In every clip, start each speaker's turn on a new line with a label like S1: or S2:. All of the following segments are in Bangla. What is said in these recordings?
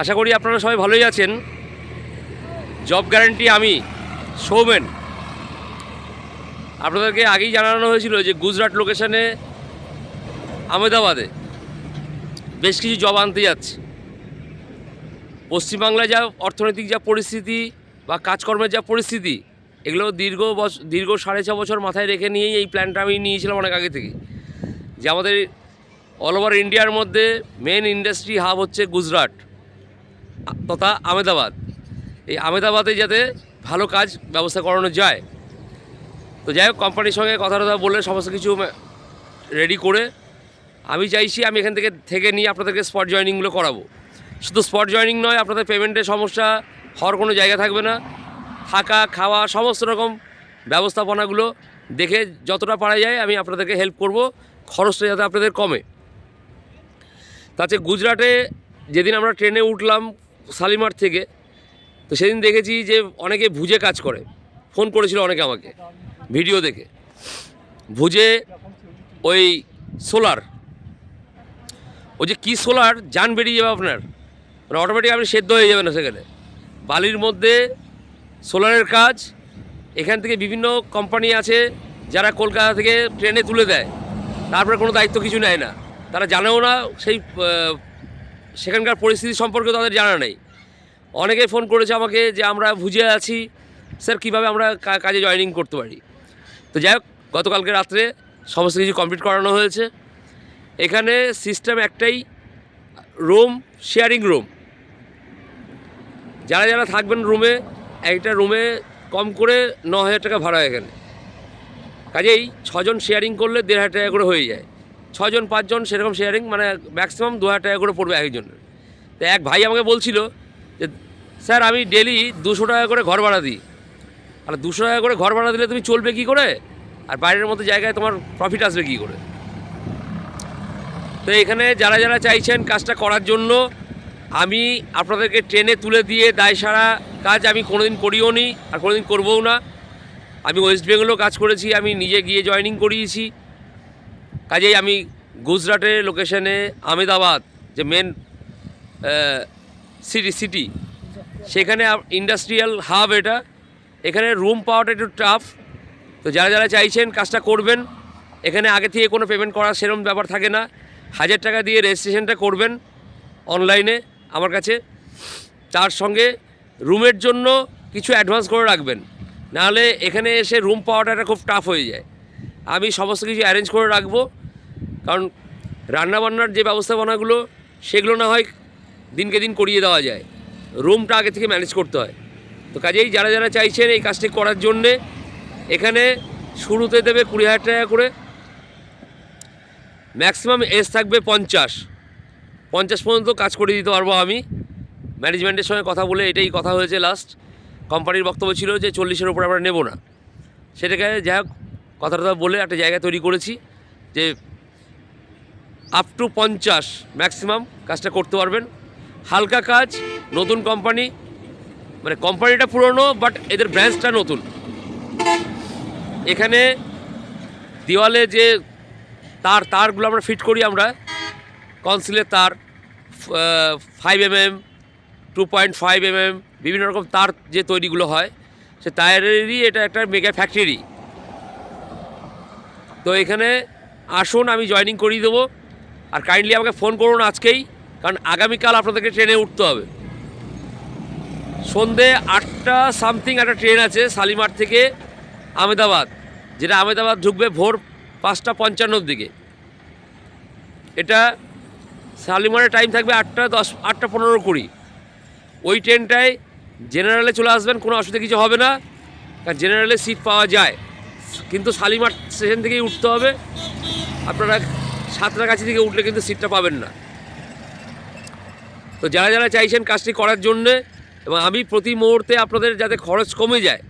S1: আশা করি আপনারা সবাই ভালোই আছেন। জব গ্যারান্টি আমি, সৌমেন। আপনাদেরকে আগেই জানানো হয়েছিল যে গুজরাট লোকেশনে আহমেদাবাদে বেশ কিছু জব আনতে যাচ্ছে। পশ্চিমবাংলায় যা অর্থনৈতিক যা পরিস্থিতি বা কাজকর্মের যা পরিস্থিতি, এগুলো দীর্ঘ বছর দীর্ঘ সাড়ে ছ বছর মাথায় রেখে নিয়েই এই প্ল্যানটা আমি নিয়েছিলাম অনেক আগে থেকে। যে আমাদের অল ওভার ইন্ডিয়ার মধ্যে মেন ইন্ডাস্ট্রি হাব হচ্ছে গুজরাট। তথা আমেদাবাদ এই আমেদাবাদে যাতে ভালো কাজ ব্যবস্থা করানো যায়। তো যাই হোক কোম্পানির সঙ্গে কথা টথা বলে সমস্ত কিছু রেডি করে আমি চাইছি আমি এখান থেকে থেকে নিয়ে আপনাদেরকে স্পট জয়নিংগুলো করাবো। শুধু স্পট জয়নিং নয়, আপনাদের পেমেন্টের সমস্যা হওয়ার কোনো জায়গা থাকবে না। থাকা, খাওয়া, সমস্ত রকম ব্যবস্থাপনাগুলো দেখে যতটা পারা যায় আমি আপনাদেরকে হেল্প করব। খরচটা যাতে আপনাদের কমে। তাতে গুজরাটে যেদিন আমরা ট্রেনে উঠলাম শালিমার থেকে। তো সেদিন দেখেছি যে অনেকে ভুজে কাজ করে। ফোন করেছিল অনেকে আমাকে, ভিডিও দেখে। ভুজে ওই সোলার। ওই যে কী সোলার, যান বেরিয়ে যাবে আপনার। মানে অটোমেটিক আপনি সেদ্ধ হয়ে যাবেন সেখানে। বালির মধ্যে সোলারের কাজ, এখান থেকে বিভিন্ন কোম্পানি আছে, যারা কলকাতা থেকে ট্রেনে তুলে দেয়। তারপরে কোনো দায়িত্ব কিছু নেয় না। তারা জানেও না সেই সেখানকার পরিস্থিতি সম্পর্কে তাদের জানা নেই। অনেকে ফোন করেছে আমাকে যে আমরা ভুজে আছি। স্যার, কীভাবে আমরা কাজে জয়েনিং করতে পারি? তো যাই হোক, গতকালকে রাত্রে সমস্ত কিছু কমপ্লিট করানো হয়েছে। এখানে সিস্টেম একটাই রুম শেয়ারিং রুম যারা যারা থাকবেন রুমে একটা রুমে কম করে ন হাজার টাকা ভাড়া এখানে। কাজেই ছজন শেয়ারিং করলে দেড় হাজার টাকা করে হয়ে যায়। ছজন, পাঁচজন সেরকম শেয়ারিং মানে ম্যাক্সিমাম দু হাজার টাকা করে পড়বে একজনের। তো এক ভাই আমাকে বলছিল যে, স্যার, আমি ডেলি দুশো টাকা করে ঘর ভাড়া দিই। আর, দুশো টাকা করে ঘর ভাড়া দিলে তুমি চলবে কী করে? আর বাইরের মতো জায়গায় তোমার প্রফিট আসবে কী করে? তো এখানে যারা যারা চাইছেন কাজটা করার জন্য, আমি আপনাদেরকে ট্রেনে তুলে দিয়ে দায় সারা কাজ আমি কোনোদিন করিও নি, আর কোনোদিন করবও না। আমি ওয়েস্ট বেঙ্গলেও কাজ করেছি, আমি নিজে গিয়ে জয়েনিং করিয়েছি। কাজেই আমি গুজরাটের লোকেশনে আহমেদাবাদ যে মেন সিটি সিটি সেখানে ইন্ডাস্ট্রিয়াল হাব এটা। এখানে রুম পাওয়াটা একটু টাফ তো যারা যারা চাইছেন কাজটা করবেন, এখানে আগে থেকে কোনো পেমেন্ট করার সেরকম ব্যাপার থাকে না। হাজার টাকা দিয়ে রেজিস্ট্রেশনটা করবেন অনলাইনে আমার কাছে। তার সঙ্গে রুমের জন্য কিছু অ্যাডভান্স করে রাখবেন। নাহলে এখানে এসে রুম পাওয়াটা একটা খুব টাফ হয়ে যায়। আমি সমস্ত কিছু অ্যারেঞ্জ করে রাখব। কারণ রান্নাবান্নার যে ব্যবস্থাপনাগুলো, সেগুলো না হয় দিনকে দিন করিয়ে দেওয়া যায়। রুমটা আগে থেকে ম্যানেজ করতে হয়। তো কাজেই যারা যারা চাইছেন এই কাজটি করার জন্যে, এখানে শুরুতে দেবে কুড়ি হাজার টাকা করে। ম্যাক্সিমাম এজ থাকবে পঞ্চাশ। পঞ্চাশ পর্যন্ত কাজ করে দিতে পারব আমি। ম্যানেজমেন্টের সঙ্গে কথা বলে এটাই কথা হয়েছে লাস্ট কোম্পানির বক্তব্য ছিল যে চল্লিশের উপর আমরা নেব না। সেটাকে যাই হোক কথা টথা বলে একটা জায়গা তৈরি করেছি যে আপ টু পঞ্চাশ ম্যাক্সিমাম কাজটা করতে পারবেন। হালকা কাজ, নতুন কোম্পানি মানে কোম্পানিটা পুরনো বাট এদের ব্রাঞ্চটা নতুন। এখানে দেওয়ালে যে তার, তারগুলো আমরা ফিট করি আমরা। কনসিলের তার five M M two point five M M বিভিন্ন রকম তার যে তৈরিগুলো হয়, সে তারেরই এটা একটা মেগা ফ্যাক্টরি তো এখানে আসুন, আমি জয়েনিং করিয়ে দেবো। আর কাইন্ডলি আমাকে ফোন করুন আজকেই, কারণ আগামীকাল আপনাদেরকে ট্রেনে উঠতে হবে। সন্ধে আটটা সামথিং একটা ট্রেন আছে, শালিমার থেকে আহমেদাবাদ, যেটা আহমেদাবাদ ঢুকবে ভোর পাঁচটা পঞ্চান্নর দিকে। এটা শালিমারের টাইম থাকবে আটটা দশ, আটটা পনেরো কুড়ি। ওই ট্রেনটায় জেনারেলে চলে আসবেন, কোনো অসুবিধা কিছু হবে না। কারণ জেনারেলে সিট পাওয়া যায়। কিন্তু শালিমার স্টেশন থেকেই উঠতে হবে। আপনারা সাতটা কাছে থেকে উঠলে কিন্তু সিটটা পাবেন না। তো যারা যারা চাইছেন কাজটি করার জন্যে এবং আমি প্রতি মুহূর্তে আপনাদের যাতে খরচ কমে যায়,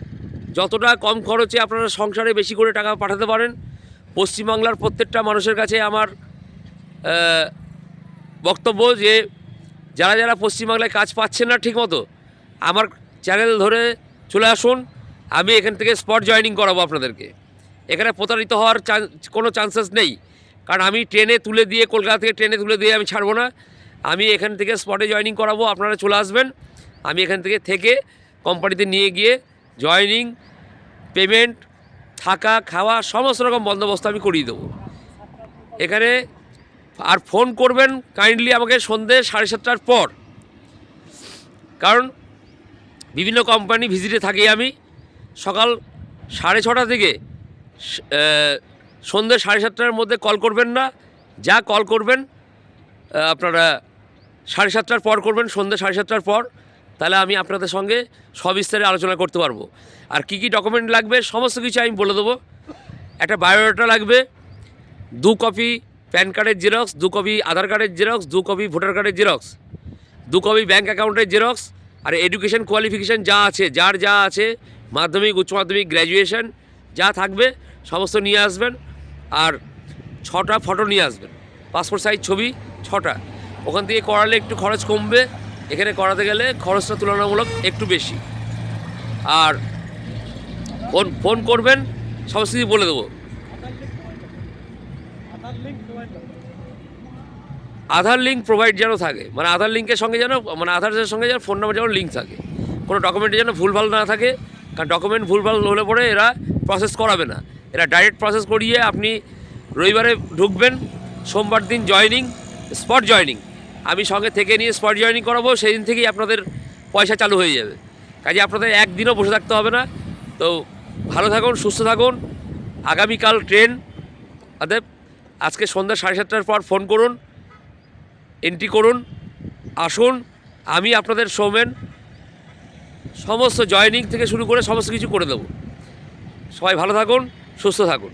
S1: যতটা কম খরচে আপনারা সংসারে বেশি করে টাকা পাঠাতে পারেন, পশ্চিমবাংলার প্রত্যেকটা মানুষের কাছে আমার বক্তব্য যে যারা যারা পশ্চিমবাংলায় কাজ পাচ্ছেন না ঠিকমতো, আমার চ্যানেল ধরে চলে আসুন। আমি এখান থেকে স্পট জয়েনিং করাবো আপনাদেরকে। এখানে প্রতারিত হওয়ার কোনো চান্সেস নেই। কারণ আমি ট্রেনে তুলে দিয়ে, কলকাতা থেকে ট্রেনে তুলে দিয়ে আমি ছাড়বো না। আমি এখান থেকে স্পটে জয়েনিং করাবো, আপনারা চলে আসবেন। আমি এখান থেকে থেকে কোম্পানিতে নিয়ে গিয়ে জয়েনিং পেমেন্ট থাকা, খাওয়া, সমস্ত রকম বন্দোবস্ত আমি করিয়ে দেবো। এখানে আর ফোন করবেন কাইন্ডলি আমাকে সন্ধ্যে সাড়ে সাতটার পর। কারণ বিভিন্ন কোম্পানি ভিজিটে থাকি আমি। সকাল সাড়ে ছটা থেকে সন্ধ্যে সাড়ে সাতটার মধ্যে কল করবেন না। যা কল করবেন আপনারা সাড়ে সাতটার পর করবেন, সন্ধ্যে সাড়ে সাতটার পর। তাহলে আমি আপনাদের সঙ্গে সবিস্তারে আলোচনা করতে পারব। আর কি কি ডকুমেন্ট লাগবে, সমস্ত কিছু আমি বলে দেবো। একটা বায়োডাটা লাগবে, দু কপি প্যান কার্ডের জেরক্স দু কপি আধার কার্ডের জেরক্স দু কপি ভোটার কার্ডের জেরক্স দু কপি ব্যাঙ্ক অ্যাকাউন্টের জেরক্স আর এডুকেশন কোয়ালিফিকেশান যা আছে, যার যা আছে মাধ্যমিক, উচ্চ মাধ্যমিক গ্র্যাজুয়েশন যা থাকবে, সমস্ত নিয়ে আসবেন। আর ছটা ফটো নিয়ে আসবেন। পাসপোর্ট সাইজ ছবি, ছটা। ওখান থেকে করালে একটু খরচ কমবে। এখানে করাতে গেলে খরচটা তুলনামূলক একটু বেশি। আর ফোন ফোন করবেন, সমস্ত কিছু বলে দেবো। আধার লিঙ্ক প্রোভাইড যেন থাকে। মানে আধার লিঙ্কের সঙ্গে যেন মানে আধারের সঙ্গে যেন ফোন নাম্বার যেন লিঙ্ক থাকে। কোনো ডকুমেন্টে যেন ভুলভাল না থাকে। কারণ ডকুমেন্ট ভুলভাল হলে পরে এরা প্রসেস করাবে না। এরা ডাইরেক্ট প্রসেস করিয়ে আপনি রবিবারে ঢুকবেন, সোমবার দিন জয়নিং স্পট জয়নিং আমি সঙ্গে থেকে নিয়ে স্পট জয়নিং করাবো সেই দিন থেকেই আপনাদের পয়সা চালু হয়ে যাবে। কাজে আপনাদের একদিনও বসে থাকতে হবে না। তো ভালো থাকুন, সুস্থ থাকুন। আগামীকাল ট্রেন অতএব আজকে সন্ধ্যা সাড়ে সাতটার পর ফোন করুন এন্ট্রি করুন, আসুন। আমি আপনাদের সৌমেন সমস্ত জয়নিং থেকে শুরু করে সমস্ত কিছু করে দেবো। সবাই ভালো থাকুন সুস্থ থাকুন।